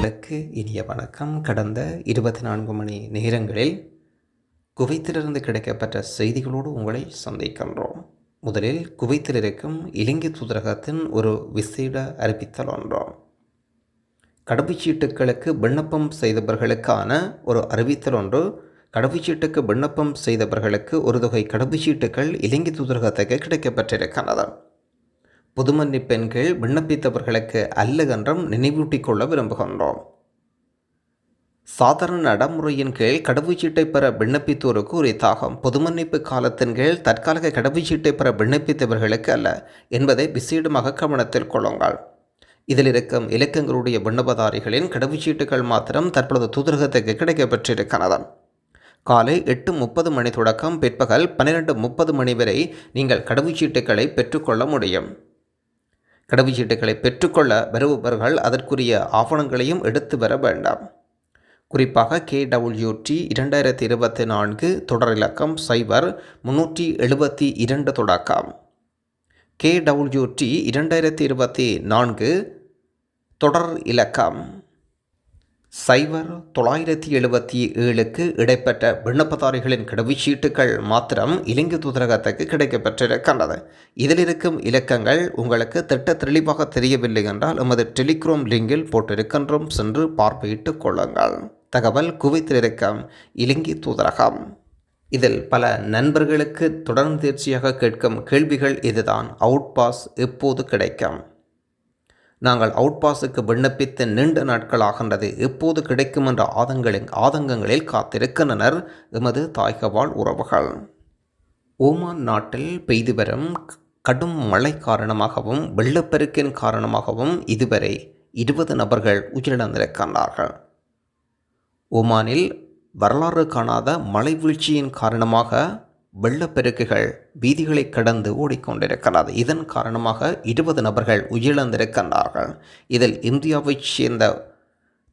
நேயர்களுக்கு இனிய வணக்கம். கடந்த இருபத்தி நான்கு மணி நேரங்களில் குவைத்திலிருந்து கிடைக்கப்பட்ட செய்திகளோடு உங்களை சந்திக்கின்றோம். முதலில் குவைத்தில் இருக்கும் இலங்கை தூதரகத்தின் ஒரு விசேட அறிவித்தல் ஒன்றாம். கடவுச்சீட்டுகளுக்கு விண்ணப்பம் செய்தவர்களுக்கான ஒரு அறிவித்தல் ஒன்று. கடவுச்சீட்டுக்கு விண்ணப்பம் செய்தவர்களுக்கு ஒரு தொகை கடவுச்சீட்டுகள் இலங்கை தூதரகத்துக்கு கிடைக்கப்பட்டிருக்கின்றன புதுமன்னி பெண்கள் விண்ணப்பித்தவர்களுக்கு அல்ல என்றும் நினைவூட்டிக் கொள்ள விரும்புகின்றோம். சாதாரண நடைமுறையின் கீழ் கடவுச்சீட்டை பெற விண்ணப்பித்தோருக்கு உரித்தாகும். பொதுமன்னிப்பு காலத்தின் கீழ் தற்காலிக கடவுச்சீட்டை பெற விண்ணப்பித்தவர்களுக்கு அல்ல என்பதை விசேடமாக கவனத்தில் கொள்ளுங்கள். இதில் இருக்கும் இலக்கங்களுடைய விண்ணப்பதாரிகளின் கடவுச்சீட்டுகள் மாத்திரம் தற்பொழுது தூதரகத்துக்கு கிடைக்கப்பெற்றிருக்கிறது. காலை எட்டு முப்பது மணி தொடக்கம் பிற்பகல் பன்னிரெண்டு முப்பது மணி வரை நீங்கள் கடவுச்சீட்டுகளை பெற்றுக்கொள்ள முடியும். கடவுச்சீட்டுகளை பெற்றுக்கொள்ள வருபவர்கள் அதற்குரிய ஆவணங்களையும் எடுத்து வர வேண்டாம். குறிப்பாக கே டபிள்யூடி இரண்டாயிரத்தி இருபத்தி நான்கு தொடர் இலக்கம் சைபர் முன்னூற்றி எழுபத்தி இரண்டு தொடக்கம். கே டபிள்யூடி இரண்டாயிரத்தி இருபத்தி நான்கு தொடர் இலக்கம். சைபர் தொள்ளாயிரத்தி எழுபத்தி ஏழுக்கு இடைப்பட்ட விண்ணப்பதாரிகளின் கடவுச்சீட்டுகள் மாத்திரம் இலங்கை தூதரகத்துக்கு கிடைக்கப்பெற்றிருக்கின்றது. இதில் இருக்கும் இலக்கங்கள் உங்களுக்கு திட்ட தெளிவாக தெரியவில்லை என்றால் எமது டெலிகிராம் லிங்கில் போட்டிருக்கின்றோம் சென்று பார்வையிட்டுக் கொள்ளுங்கள். தகவல் குவைத்தில் இருக்கும் இலங்கை தூதரகம். இதில் பல நண்பர்களுக்கு தொடர்ந்து தேர்ச்சியாக கேட்கும் கேள்விகள் இதுதான். அவுட் பாஸ் எப்போது கிடைக்கும்? நாங்கள் அவுட் பாஸுக்கு விண்ணப்பித்த நீண்ட நாட்கள் ஆகின்றது எப்போது கிடைக்கும் என்ற ஆதங்களின் ஆதங்கங்களில் காத்திருக்கின்றனர். எமது தாய்கவாழ் உறவுகள். ஓமான் நாட்டில் பெய்து வரும் கடும் மழை காரணமாகவும் வெள்ளப்பெருக்கின் காரணமாகவும் இதுவரை இருபது நபர்கள் உயிரிழந்திருக்கின்றார்கள். ஓமானில் வரலாறு காணாத மழை வீழ்ச்சியின் காரணமாக வெள்ளப்பெருக்குகள் வீதிகளை கடந்து ஓடிக்கொண்டிருக்கிறது. இதன் காரணமாக இருபது நபர்கள் உயிரிழந்திருக்கின்றார்கள். இதில் இந்தியாவைச் சேர்ந்த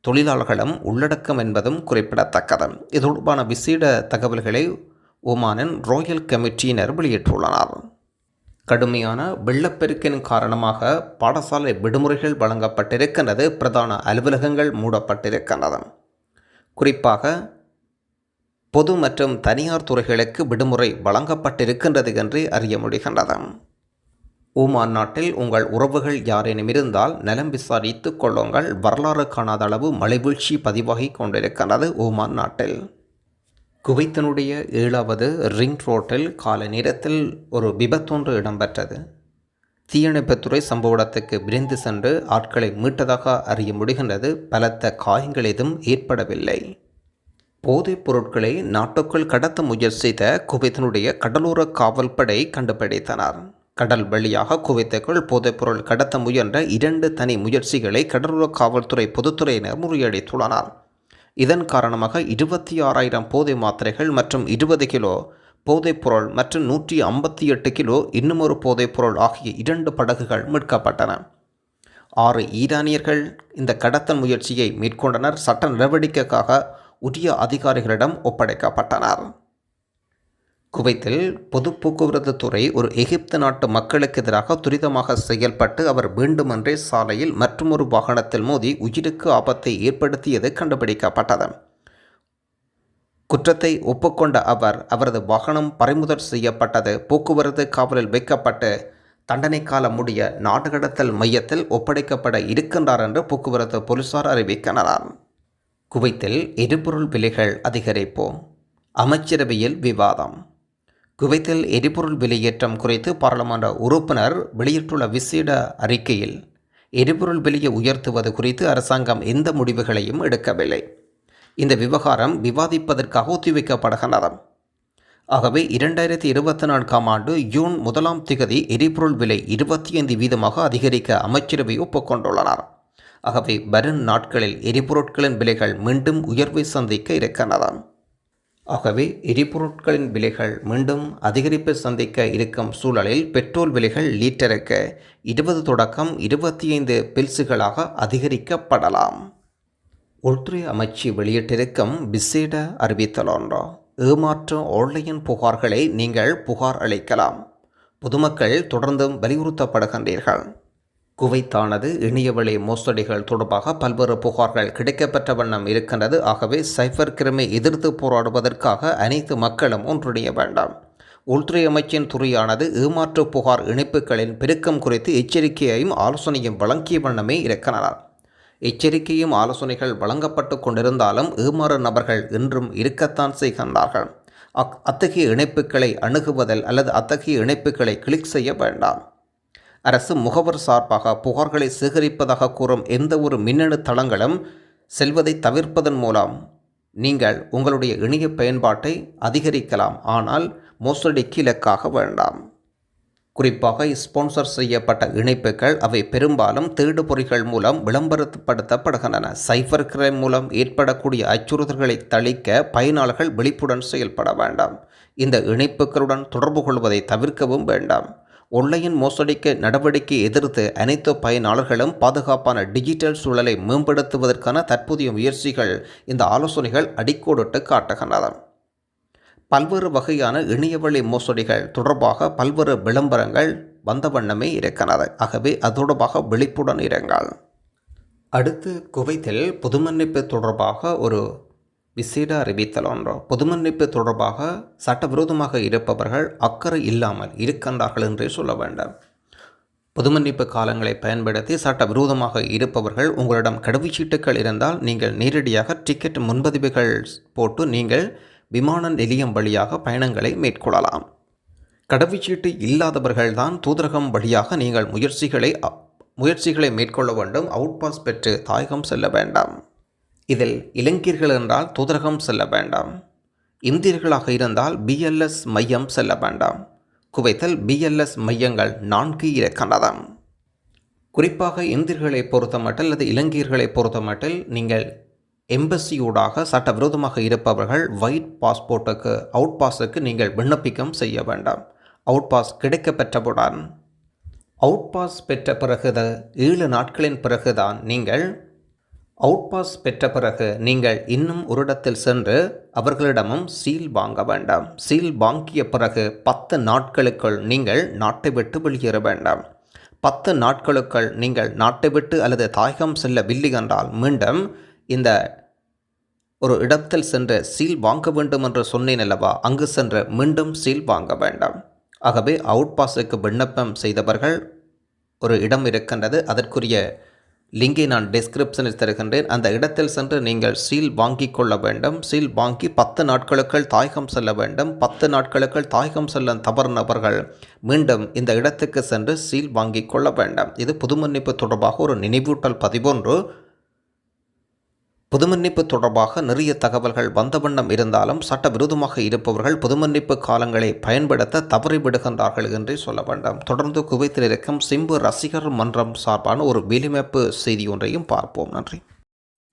தொழிலாளர்களும் உள்ளடக்கம் என்பதும் குறிப்பிடத்தக்கது. இது தொடர்பான விசேட தகவல்களை ஒமானின் ராயல் கமிட்டியினர் வெளியிட்டுள்ளனர். கடுமையான வெள்ளப்பெருக்கின் காரணமாக பாடசாலை விடுமுறைகள் வழங்கப்பட்டிருக்கின்றது. பிரதான அலுவலகங்கள் மூடப்பட்டிருக்கின்றது. குறிப்பாக பொது மற்றும் தனியார் துறைகளுக்கு விடுமுறை வழங்கப்பட்டிருக்கின்றது என்று அறிய முடிகின்றது ஓமான் நாட்டில் உங்கள் உறவுகள் யாரேனும் இருந்தால் நலம் விசாரித்து கொள்ளுங்கள். வரலாறு காணாத அளவு மலைவீழ்ச்சி பதிவாகி கொண்டிருக்கின்றது ஓமான் நாட்டில். குவைத்தினுடைய ஏழாவது ரிங் ரோட்டில் கால நேரத்தில் ஒரு விபத்தொன்று இடம்பெற்றது. தீயணைப்புத்துறை சம்பவ இடத்துக்கு விரைந்து சென்று ஆட்களை மீட்டதாக அறிய முடிகின்றது. பலத்த காயங்கள் எதுவும் ஏற்படவில்லை. போதைப் பொருட்களை நாட்டுக்குள் கடத்த முயற்சித்த குவைத்தினுடைய கடலோர காவல்படை கண்டுபிடித்தனர். கடல் வழியாக குவைத்துக்குள் போதைப்பொருள் கடத்த முயன்ற இரண்டு தனி முயற்சிகளை கடலோர காவல்துறை பொதுத்துறையினர் முறியடித்துள்ளனர். இதன் காரணமாக இருபத்தி ஆறாயிரம் போதை மாத்திரைகள் மற்றும் இருபது கிலோ போதைப்பொருள் மற்றும் நூற்றி ஐம்பத்தி எட்டு கிலோ இன்னுமொரு போதைப்பொருள் ஆகிய இரண்டு படகுகள் மீட்கப்பட்டன. ஆறு ஈரானியர்கள் இந்த கடத்தல் முயற்சியை மேற்கொண்டனர். சட்ட நடவடிக்கைக்காக உரிய அதிகாரிகளிடம் ஒப்படைக்கப்பட்டனர். குவைத்தில் பொது போக்குவரத்து துறை ஒரு எகிப்து நாட்டு மக்களுக்கு எதிராக துரிதமாக செயல்பட்டு அவர் வேண்டுமென்றே சாலையில் மற்றொரு வாகனத்தில் மோதி உயிருக்கு ஆபத்தை ஏற்படுத்தியது கண்டுபிடிக்கப்பட்டது. குற்றத்தை ஒப்புக்கொண்ட அவர் அவரது வாகனம் பறிமுதல் செய்யப்பட்டது. போக்குவரத்து காவலில் வைக்கப்பட்டு தண்டனை காலம் முடிய நாடு கடத்தல் மையத்தில் ஒப்படைக்கப்பட இருக்கின்றார் என்று போக்குவரத்து போலீசார் அறிவிக்கின்றனர். குவைத்தில் எரிபொருள் விலைகள் அதிகரிப்பு அமைச்சரவையில் விவாதம். குவைத்தில் எரிபொருள் விலையேற்றம் குறித்து பாராளுமன்ற உறுப்பினர் வெளியிட்டுள்ள விசேட அறிக்கையில் எரிபொருள் விலையை உயர்த்துவது குறித்து அரசாங்கம் எந்த முடிவுகளையும் எடுக்கவில்லை. இந்த விவகாரம் விவாதிப்பதற்காக ஒத்திவைக்கப்படுகின்றது. ஆகவே இரண்டாயிரத்தி இருபத்தி நான்காம் ஆண்டு ஜூன் முதலாம் திகதி எரிபொருள் விலை இருபத்தி ஐந்து வீதமாக அதிகரிக்க அமைச்சரவை ஒப்புக்கொண்டுள்ளனர். ஆகவே வரும் நாட்களில் எரிபொருட்களின் விலைகள் மீண்டும் உயர்வை சந்திக்க இருக்கின்றன. ஆகவே எரிபொருட்களின் விலைகள் மீண்டும் அதிகரிப்பு சந்திக்க இருக்கும் சூழலில் பெட்ரோல் விலைகள் லீட்டருக்கு இருபது தொடக்கம் இருபத்தி ஐந்து பில்ஸுகளாக அதிகரிக்கப்படலாம். உள்துறை அமைச்சு வெளியிட்டிருக்கும் விசேட அறிவித்தலொன்றோ ஏமாற்றும் ஆன்லைன் புகார்களை நீங்கள் புகார் அளிக்கலாம். பொதுமக்கள் தொடர்ந்தும் வலியுறுத்தப்படுகின்றீர்கள். குவைத்தானது இணையவழி மோசடிகள் தொடர்பாக பல்வேறு புகார்கள் கிடைக்கப்பெற்ற வண்ணம் இருக்கின்றது. ஆகவே சைபர் கிரிமை எதிர்த்து போராடுவதற்காக அனைத்து மக்களும் ஒன்றிணைய வேண்டாம். உள்துறை அமைச்சின் துறையானது ஏமாற்று புகார் இணைப்புகளின் பெருக்கம் குறித்து எச்சரிக்கையையும் ஆலோசனையும் வழங்கிய வண்ணமே இருக்கிறார் எச்சரிக்கையும் ஆலோசனைகள் வழங்கப்பட்டு கொண்டிருந்தாலும் ஏமாறு நபர்கள் இன்றும் இருக்கத்தான் செய்கின்றார்கள். அக் அத்தகைய இணைப்புகளை அணுகுவதில் அல்லது அத்தகைய இணைப்புகளை கிளிக் செய்ய வேண்டாம். அரசு முகவர் சார்பாக புகார்களை சேகரிப்பதாக கூறும் எந்த ஒரு மின்னணு தளங்களும் செல்வதை தவிர்ப்பதன் மூலம் நீங்கள் உங்களுடைய இணைய பயன்பாட்டை அதிகரிக்கலாம். ஆனால் மோசடிக்கு இலக்காக வேண்டாம். குறிப்பாக ஸ்பான்சர் செய்யப்பட்ட இணைப்புகள் அவை பெரும்பாலும் தேடுபொறிகள் மூலம் விளம்பரப்படுத்தப்படுகின்றன. சைபர் கிரைம் மூலம் ஏற்படக்கூடிய அச்சுறுத்தல்களை தளிக்க பயனாளர்கள் விழிப்புடன் செயல்பட வேண்டாம். இந்த இணைப்புகளுடன் தொடர்பு கொள்வதை தவிர்க்கவும் வேண்டாம். ஒன்லைன் மோசடிக்கு நடவடிக்கை எதிர்த்து அனைத்து பயனாளர்களும் பாதுகாப்பான டிஜிட்டல் சூழலை மேம்படுத்துவதற்கான தற்போதைய முயற்சிகள். இந்த ஆலோசனைகள் அடிக்கோடிட்டு காட்டுகின்றன. பல்வேறு வகையான இணையவழி மோசடிகள் தொடர்பாக பல்வேறு விளம்பரங்கள் வந்த வண்ணமே இருக்கிறது ஆகவே அது விழிப்புடன் இருங்கள். அடுத்து குவைத்தில் பொதுமன்னிப்பு தொடர்பாக ஒரு விசேட அறிவித்தல் ஒன்று பொதுமன்னிப்பு தொடர்பாக சட்டவிரோதமாக இருப்பவர்கள் அக்கறை இல்லாமல் இருக்கின்றார்கள் என்றே சொல்ல வேண்டும். பொதுமன்னிப்பு காலங்களை பயன்படுத்தி சட்டவிரோதமாக இருப்பவர்கள் உங்களிடம் கடவுச்சீட்டுகள் இருந்தால் நீங்கள் நேரடியாக டிக்கெட் முன்பதிவுகள் போட்டு நீங்கள் விமான நிலையம் வழியாக பயணங்களை மேற்கொள்ளலாம். கடவுச்சீட்டு இல்லாதவர்கள்தான் தூதரகம் வழியாக நீங்கள் முயற்சிகளை முயற்சிகளை மேற்கொள்ள வேண்டும். அவுட் பாஸ் பெற்று தாயகம் செல்ல வேண்டாம். இதில் இளைஞர்கள் என்றால் தூதரகம் செல்ல வேண்டாம். இந்தியர்களாக இருந்தால் பிஎல்எஸ் மையம் செல்ல வேண்டாம். குவைத்தல் பிஎல்எஸ் மையங்கள் நான்கு இருக்கின்றதாம் குறிப்பாக இந்தியர்களை பொறுத்தமட்டில் அல்லது இலங்கையர்களை பொறுத்தமட்டில் நீங்கள் எம்பசியூடாக சட்டவிரோதமாக இருப்பவர்கள் ஒயிட் பாஸ்போர்ட்டுக்கு அவுட் பாஸுக்கு நீங்கள் விண்ணப்பிக்கம் செய்ய வேண்டாம். அவுட் பாஸ் கிடைக்க பெற்றவுடன் அவுட் பாஸ் பெற்ற பிறகு ஏழு நாட்களின் பிறகுதான் நீங்கள் அவுட் பாஸ் பெற்ற பிறகு நீங்கள் இன்னும் ஒரு இடத்தில் சென்று அவர்களிடமும் சீல் வாங்க வேண்டாம். சீல் வாங்கிய பிறகு பத்து நாட்களுக்குள் நீங்கள் நாட்டை விட்டு வெளியேற வேண்டாம். பத்து நாட்களுக்குள் நீங்கள் நாட்டை விட்டு அல்லது தாயகம் செல்லவில்லை என்றால் மீண்டும் இந்த ஒரு இடத்தில் சென்று சீல் வாங்க வேண்டும் என்று சொன்னேன் அல்லவா? அங்கு சென்று மீண்டும் சீல் வாங்க வேண்டாம். ஆகவே அவுட் பாஸுக்கு விண்ணப்பம் செய்தவர்கள் ஒரு இடம் இருக்கின்றது. அதற்குரிய லிங்கை நான் டிஸ்கிரிப்ஷனில் தருகின்றேன். அந்த இடத்தில் சென்று நீங்கள் சீல் வாங்கி கொள்ள வேண்டும். சீல் வாங்கி பத்து நாட்களுக்குள் தாயகம் செல்ல வேண்டும். பத்து நாட்களுக்குள் தாயகம் செல்ல தவறுனவர்கள் மீண்டும் இந்த இடத்துக்கு சென்று சீல் வாங்கி கொள்ள வேண்டாம். இது புதுமன்னிப்பு தொடர்பாக ஒரு நினைவூட்டல் பதிவொன்று. பொதுமன்னிப்பு தொடர்பாக நிறைய தகவல்கள் வந்த வண்ணம் இருந்தாலும் சட்டவிரோதமாக இருப்பவர்கள் பொதுமன்னிப்பு காலங்களை பயன்படுத்த தவறிவிடுகின்றார்கள் என்றே சொல்ல வேண்டாம். தொடர்ந்து குவைத்தில் இருக்கும் சிம்பு ரசிகர் மன்றம் சார்பான ஒரு வெளிமைப்பு செய்தி ஒன்றையும் பார்ப்போம். நன்றி.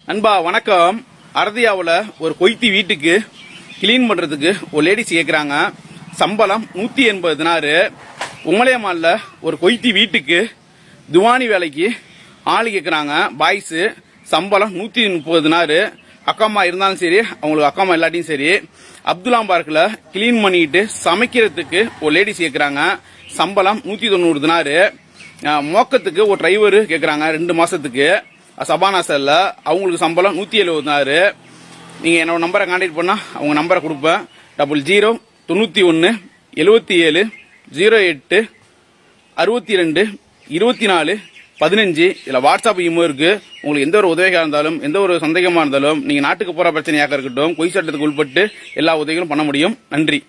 அன்பா வணக்கம். அரதியாவில் ஒரு கொய்த்தி வீட்டுக்கு கிளீன் பண்ணுறதுக்கு ஒரு லேடிஸ் கேட்குறாங்க சம்பளம் நூற்றி எண்பது தினாறு உமலையமாலில் ஒரு கொய்த்தி வீட்டுக்கு துவானி வேலைக்கு ஆள் கேட்குறாங்க பாய்ஸு சம்பளம் நூற்றி முப்பது அக்கா அம்மா இருந்தாலும் சரி அவங்களுக்கு அக்காம்மா இல்லாட்டியும் சரி அப்துல்லாம் பார்க்கில் கிளீன் பண்ணிட்டு சமைக்கிறதுக்கு ஒரு லேடிஸ் கேட்குறாங்க சம்பளம் நூற்றி தொண்ணூறு தினாரு மோக்கத்துக்கு ஒரு டிரைவரு கேட்குறாங்க ரெண்டு மாதத்துக்கு சபானா அவங்களுக்கு சம்பளம் நூற்றி எழுபது தினாரு நீங்கள் என்னோட நம்பரை கான்டாக்ட் பண்ணால் அவங்க நம்பரை கொடுப்பேன். டபுள் ஜீரோ தொண்ணூற்றி ஒன்று எழுபத்தி ஏழு ஜீரோ எட்டு அறுபத்தி ரெண்டு இருபத்தி நாலு பதினஞ்சு இதில் வாட்ஸ்அப் இமோ இருக்கு. உங்களுக்கு எந்த ஒரு உதவியாக இருந்தாலும் எந்த ஒரு சந்தேகமாக இருந்தாலும் நீங்கள் நாட்டுக்கு போகிற பிரச்சனையாக இருக்கட்டும் கொய் சட்டத்துக்கு உள்பட்டு எல்லா உதவிகளும் பண்ண முடியும். நன்றி.